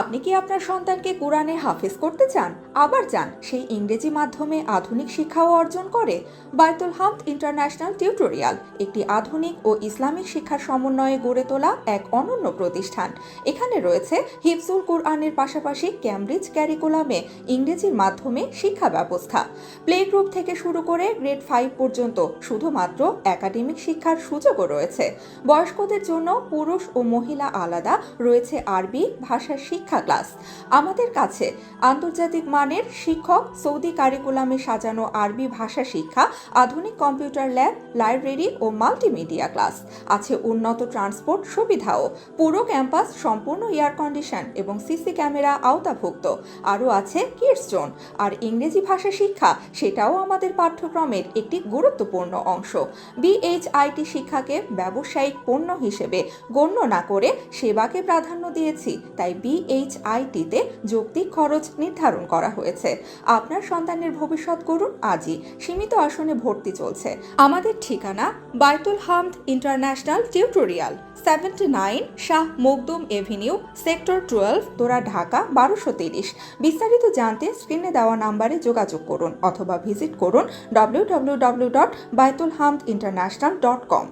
আপনি কি আপনার সন্তানকে কোরআনে হাফেজ করতে চান? আবার চান সেই ইংরেজি মাধ্যমে আধুনিক শিক্ষাও অর্জন করে। বাইতুল হামদ ইন্টারন্যাশনাল টিউটোরিয়াল, একটি আধুনিক ও ইসলামিক শিক্ষার সমন্বয়ে গড়ে তোলা এক অনন্য প্রতিষ্ঠান। এখানে রয়েছে হিফজুল কোরআনের পাশাপাশি ক্যামব্রিজ ক্যারিকুলামে ইংরেজির মাধ্যমে শিক্ষা ব্যবস্থা। প্লে গ্রুপ থেকে শুরু করে গ্রেড ফাইভ পর্যন্ত শুধুমাত্র একাডেমিক শিক্ষার সুযোগও রয়েছে। বয়স্কদের জন্য পুরুষ ও মহিলা আলাদা, রয়েছে আরবি শিক্ষা ক্লাস। আমাদের কাছে আন্তর্জাতিক মানের শিক্ষক, সৌদি কারিকুলামে সাজানো আরবি ভাষা শিক্ষা, আধুনিক কম্পিউটার ল্যাব, লাইব্রেরি ও মাল্টিমিডিয়া ক্লাস। আছে উন্নত ট্রান্সপোর্ট সুবিধাও। পুরো ক্যাম্পাস সম্পূর্ণ এয়ার কন্ডিশন এবং সিসি ক্যামেরা আওতাভুক্ত। আরও আছে কিডস জোন। আর ইংরেজি ভাষা শিক্ষা, সেটাও আমাদের পাঠ্যক্রমের একটি গুরুত্বপূর্ণ অংশ। বিএইচআইটি শিক্ষাকে ব্যবসায়িক পণ্য হিসেবে গণ্য না করে সেবাকে প্রাধান্য দিয়েছি, তাই বিএইচআইটিতে যৌক্তিক খরচ নির্ধারণ করা হয়েছে। আপনার সন্তানের ভবিষ্যৎ করুন আজই। সীমিত আসনে ভর্তি চলছে। আমাদের ঠিকানা Baitul Hamd international tutorial, seventy nine Shah Makhdum avenue, sector twelve দোরা Dhaka, বারোশো তিরিশ। বিস্তারিত জানতে স্ক্রিনে দেওয়া নাম্বারে যোগাযোগ করুন অথবা ভিজিট করুন ডব্লিউ ডব্লিউ ডব্লিউ ডট বাইতুল হামদ ইন্টারন্যাশনাল ডট কম